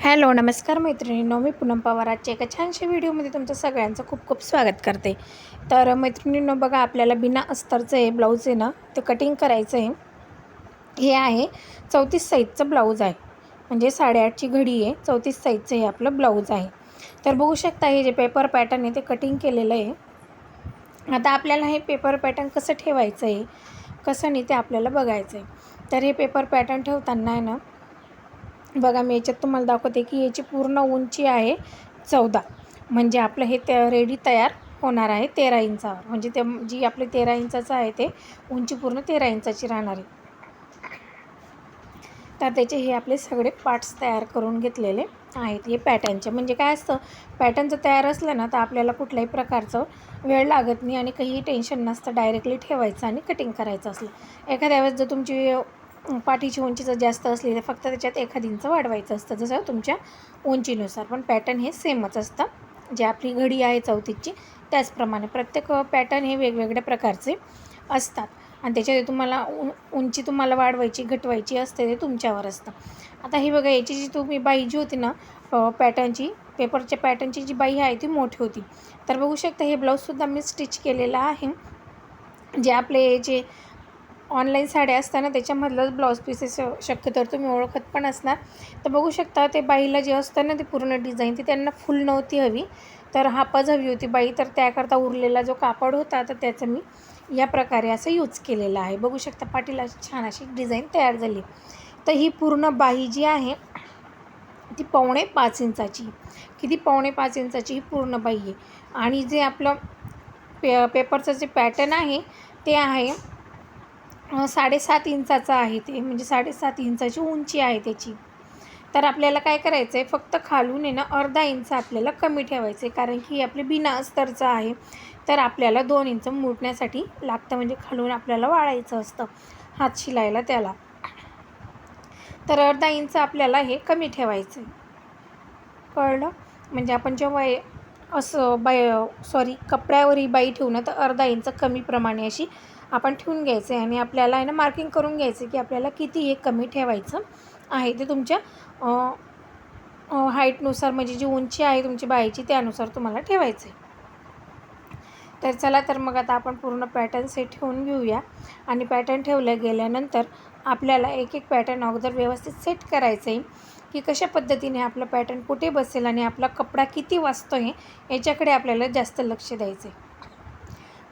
Hello नमस्कार मैत्रिणींनो. मी पूनम पवार. आजच्या एका छानशा व्हिडिओमध्ये तुमचं सगळ्यांचं खूप खूप स्वागत करते. तर मैत्रिणींनो बघा आपल्याला बिना अस्तरचं हे ब्लाऊज आहे ना ते कटिंग करायचं आहे. हे आहे चौतीस साईजचं ब्लाऊज आहे. म्हणजे साडेआठची घडी आहे चौतीस साईजचं हे आपलं ब्लाऊज आहे. तर बघू शकता हे जे पेपर पॅटर्न आहे ते कटिंग केलेलं आहे. आता आपल्याला हे पेपर पॅटर्न कसं ठेवायचं आहे कसं नाही ते आपल्याला बघायचं आहे. तर हे पेपर पॅटर्न ठेवताना आहे ना बघा मी याच्यात तुम्हाला दाखवते की याची पूर्ण उंची आहे चौदा. म्हणजे आपलं हे त्या रेडी तयार होणार आहे तेरा इंचावर. म्हणजे ते जी आपली तेरा इंचाचं आहे ते उंची पूर्ण तेरा इंचाची राहणार आहे. तर त्याचे हे आपले सगळे पार्ट्स तयार करून घेतलेले आहेत हे पॅटर्नचे. म्हणजे काय असतं पॅटर्नचं तयार असलं ना तर आपल्याला कुठल्याही प्रकारचं वेळ लागत नाही आणि काहीही टेन्शन नसतं. डायरेक्टली ठेवायचं आणि कटिंग करायचं असलं. एखाद्या वेळेस जर तुमची पाठीची उंची जर जास्त असली तर फक्त त्याच्यात एखाद इंच वाढवायचं असतं. जसं तुमच्या उंचीनुसार. पण पॅटर्न हे सेमच असतं. जे आपली घडी आहे चौथीची त्याचप्रमाणे प्रत्येक पॅटर्न हे वेगवेगळ्या प्रकारचे असतात. आणि त्याच्यात तुम्हाला उं उंची तुम्हाला वाढवायची घटवायची असते ते तुमच्यावर असतं. आता ही बघा याची जी तुम्ही बाई जी होती ना पॅटर्नची पेपरच्या पॅटर्नची जी बाई आहे ती मोठी होती. तर बघू शकता हे ब्लाऊजसुद्धा मी स्टिच केलेलं आहे. जे आपले जे ऑनलाईन साड्या असताना त्याच्यामधलंच ब्लाऊज पीसेस शक्यतो तुम्ही ओळखत पण असणार. तर बघू शकता ते बाईला जे असतं ना ते पूर्ण डिझाईन ती त्यांना फुल नव्हती हवी. तर हापच हवी होती बाई. तर त्याकरता उरलेला जो कापड होता तर त्याचं मी या प्रकारे असं यूज केलेलं आहे. बघू शकता पाटीला छान अशी डिझाईन तयार झाली. तर ही पूर्ण बाई जी आहे ती पावणे पाच इंचाची. किती पावणे पाच इंचाची ही पूर्ण बाई आहे. आणि जे आपलं पे पेपरचं जे पॅटर्न आहे ते आहे साडेसात इंचाचा आहे ते म्हणजे साडेसात इंचाची उंची आहे त्याची. तर आपल्याला काय करायचं आहे फक्त खालून आहे ना अर्धा इंच आपल्याला कमी ठेवायचं आहे कारण की आपले बिना अस्तरचं आहे. तर आपल्याला दोन इंच मुडण्यासाठी लागतं म्हणजे खालून आपल्याला वाळायचं असतं हात शिलायला त्याला. तर अर्धा इंच आपल्याला हे कमी ठेवायचं आहे कळलं? म्हणजे आपण जेव्हा असं बाय सॉरी कपड्यावरही बाई ठेवू ना तर अर्धा इंच कमी प्रमाणे अशी आपण ठेवून घ्यायचं आहे आणि आपल्याला आहे ना मार्किंग करून घ्यायचं की आपल्याला किती हे कमी ठेवायचं आहे. ते तुमच्या हाईटनुसार म्हणजे जी उंची आहे तुमची बाईची त्यानुसार तुम्हाला ठेवायचं आहे तर चला तर मग आता आपण पूर्ण पॅटर्न सेट ठेवून घेऊया. आणि पॅटर्न ठेवलं गेल्यानंतर आपल्याला एक एक पॅटर्न अगोदर व्यवस्थित सेट करायचं आहे की कशा पद्धतीने आपलं पॅटर्न कुठे बसेल आणि आपला कपडा किती वाचतो आहे याच्याकडे आपल्याला जास्त लक्ष द्यायचं आहे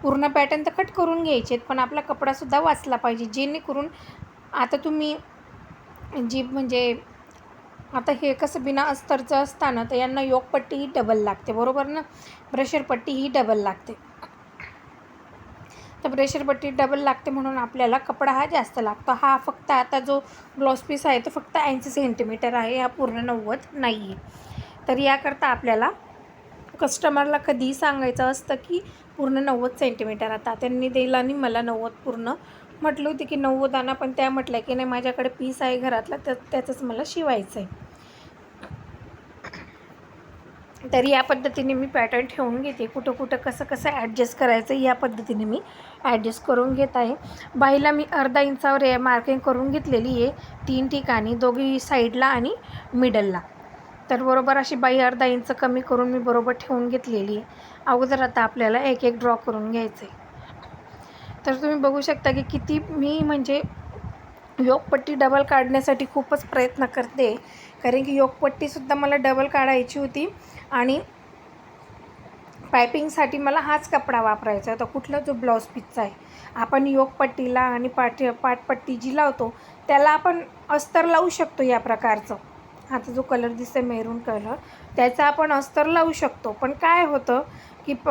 पूर्ण पॅटर्न तर कट करून घ्यायचे आहेत पण आपला कपडासुद्धा वाचला पाहिजे जेणेकरून आता तुम्ही जी म्हणजे आता हे कसं बिना अस्तरचं असताना तर यांना योगपट्टी ही डबल लागते बरोबर ना? प्रेशरपट्टी ही डबल लागते. तर ब्रेशरपट्टी डबल लागते म्हणून आपल्याला कपडा हा जास्त लागतो. हा फक्त आता जो ब्लाऊज पीस आहे तो फक्त ऐंशी सेंटीमीटर आहे हा पूर्ण नव्वद नाही आहे तर याकरता आपल्याला कस्टमरला कधीही सांगायचं असतं की पूर्ण नव्वद सेंटीमीटर आता. त्यांनी दिला आणि मला नव्वद पूर्ण. म्हटलं होती की नव्वद आणा पण त्या म्हटल्या की नाही माझ्याकडे पीस आहे घरातला तर त्याचंच मला शिवायचं आहे तर या पद्धतीने मी पॅटर्न ठेवून घेते. कुठं कुठं कसं कसं ॲडजस्ट करायचं या पद्धतीने मी ॲडजस्ट करून घेत आहे. बाईला मी अर्धा इंचावर मार्किंग करून घेतलेली आहे. तीन ठिकाणी दोघी साईडला आणि मिडलला तर बरोबर अशी बाई अर्धा इंच कमी करून मी बरोबर ठेवून घेतलेली आहे. अगोदर आता आपल्याला एक एक ड्रॉ करून घ्यायचं आहे तर तुम्ही बघू शकता की किती मी म्हणजे योगपट्टी डबल काढण्यासाठी खूपच प्रयत्न करते. कारण की योगपट्टीसुद्धा मला डबल काढायची होती आणि पायपिंगसाठी मला हाच कपडा वापरायचा होता. कुठला जो ब्लाऊज पीसचा आहे. आपण योगपट्टीला आणि पाठ पाटपट्टी जी लावतो त्याला आपण अस्तर लावू शकतो या प्रकारचं. आता जो कलर दिसतो आहे मेरून कलर त्याचा आपण अस्तर लावू शकतो. पण काय होतं की प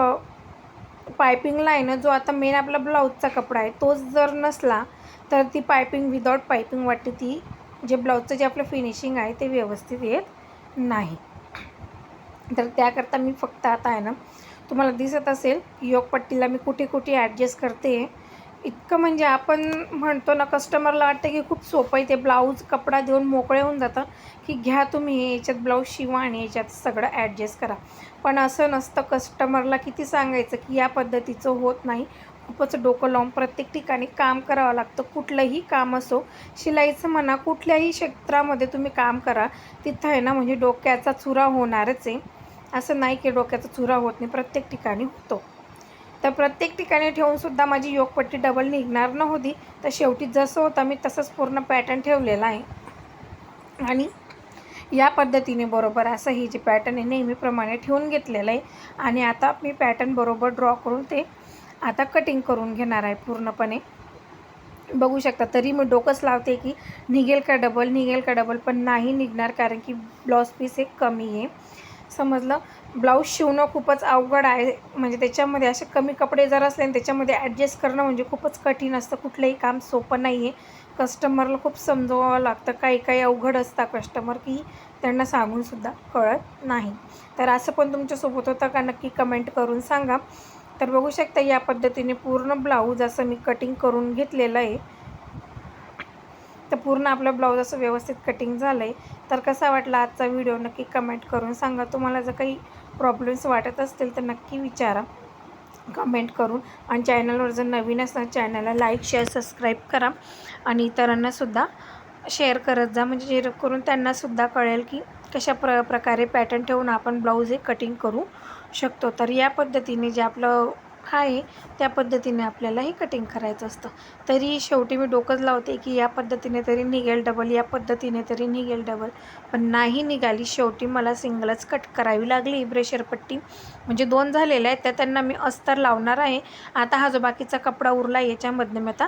पायपिंगला आहे ना जो आता मेन आपला ब्लाऊजचा कपडा आहे तोच जर नसला तर ती पायपिंग विदाऊट पायपिंग वाटते ती जे ब्लाऊजचं जे आपलं फिनिशिंग आहे ते व्यवस्थित येत नाही. तर त्याकरता मी फक्त आता आहे ना तुम्हाला दिसत असेल योगपट्टीला मी कुठे कुठे ॲडजस्ट करते. इतकं म्हणजे आपण म्हणतो ना कस्टमरला वाटतं की खूप सोपं आहे ते ब्लाऊज कपडा देऊन मोकळे होऊन जातं की घ्या तुम्ही याच्यात ब्लाऊज शिवा आणि याच्यात सगळं ॲडजस्ट करा. पण असं नसतं कस्टमरला किती सांगायचं की या पद्धतीचं होत नाही. खूपच डोकं लावून प्रत्येक ठिकाणी काम करावं लागतं. कुठलंही काम असो शिलाईचं म्हणा कुठल्याही क्षेत्रामध्ये तुम्ही काम करा तिथं आहे ना म्हणजे डोक्याचा चुरा होणारच आहे. असं नाही की डोक्याचा चुरा होत नाही प्रत्येक ठिकाणी होतो. तर प्रत्येक ठिकाणी ठेवूनसुद्धा माझी योगपट्टी डबल निघणार नव्हती. तर शेवटी जसं होतं मी तसंच पूर्ण पॅटर्न ठेवलेला आहे. आणि या पद्धतीने बरोबर असं ही जे पॅटर्न आहे नेहमीप्रमाणे ठेवून घेतलेलं आहे. आणि आता मी पॅटर्न बरोबर ड्रॉ करून ते आता कटिंग करून घेणार आहे पूर्णपणे. बघू शकता तरी मी डोकंच लावते की निघेल का डबल निघेल का डबल पण नाही निघणार कारण की ब्लाऊज पीस एक कमी आहे. समजलं. ब्लाऊज शिवणं खूपच अवघड आहे. म्हणजे त्याच्यामध्ये असे कमी कपडे जर असले आणि त्याच्यामध्ये ॲडजस्ट करणं म्हणजे खूपच कठीण असतं. कुठलंही काम सोपं नाही आहे कस्टमरला खूप समजवावं लागतं. काही काही अवघड असतं कस्टमर की त्यांना सांगूनसुद्धा कळत नाही. तर असं पण तुमच्यासोबत होतं का? नक्की कमेंट करून सांगा. तर बघू शकता या पद्धतीने पूर्ण ब्लाऊज असं मी कटिंग करून घेतलेलं आहे. तर पूर्ण आपलं ब्लाऊज असं व्यवस्थित कटिंग झालं आहे तर कसा वाटला आजचा व्हिडिओ? नक्की कमेंट करून सांगा. तुम्हाला जर काही प्रॉब्लेम्स वाटत असतील तर नक्की विचारा. कमेंट करून. आणि चॅनलवर जर नवीन असणार चॅनलला लाईक शेअर सबस्क्राईब करा. आणि इतरांनासुद्धा शेअर करत जा. म्हणजे जेणेकरून त्यांनासुद्धा कळेल की कशा प्र प्रकारे पॅटर्न ठेवून आपण ब्लाऊज हे कटिंग करू शकतो. तर या पद्धतीने जे आपलं आहे त्या पद्धतीने आपल्यालाही कटिंग करायचं असतं. तरी शेवटी मी डोकंच लावते की या पद्धतीने तरी निघेल डबल या पद्धतीने तरी निघेल डबल पण नाही निघाली शेवटी मला सिंगलच कट करावी लागली ब्रेशर पट्टी. म्हणजे दोन झालेल्या आहेत त्या त्यांना मी अस्तर लावणार आहे. आता हा जो बाकीचा कपडा उरला आहे याच्यामधनं मी आता